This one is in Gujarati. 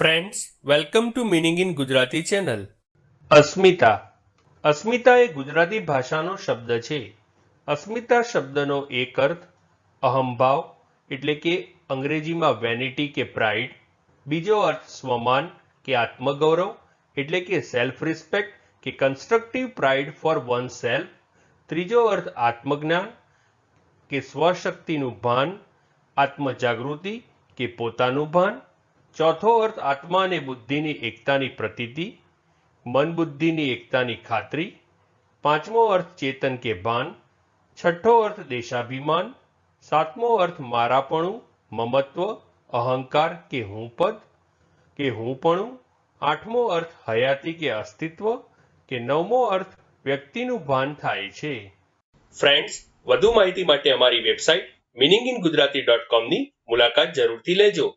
Friends welcome to meaning in Gujarati channel Asmita. Asmita એ ગુજરાતી ભાષાનો શબ્દ છે. અસ્મિતા શબ્દનો એક અર્થ અહંભાવ, એટલે કે અંગ્રેજીમાં વેનિટી કે પ્રાઇડ બીજો અર્થ સ્વમાન કે આત્મગૌરવ, એટલે કે સેલ્ફ રિસ્પેક્ટ કે constructive pride for one self ત્રીજો અર્થ આત્મજ્ઞાન કે સ્વશક્તિનું ભાન, આત્મજાગૃતિ કે પોતાનું ભાન. ચોથો અર્થ આત્મા અને બુદ્ધિની એકતાની પ્રતીતિ, મન બુદ્ધિની એકતાની ખાતરી. પાંચમો અર્થ ચેતન કે ભાન. છઠ્ઠો અર્થ દેશાભિમાન. સાતમો અર્થ મારાપણું, મમત્વ, અહંકાર કે હું પદ કે હુંપણું. આઠમો અર્થ હયાતી કે અસ્તિત્વ કે નવમો અર્થ વ્યક્તિનું ભાન થાય છે. ફ્રેન્ડ્સ, વધુ માહિતી માટે અમારી website meaning in Gujarati dot કોમની મુલાકાત જરૂરથી લેજો.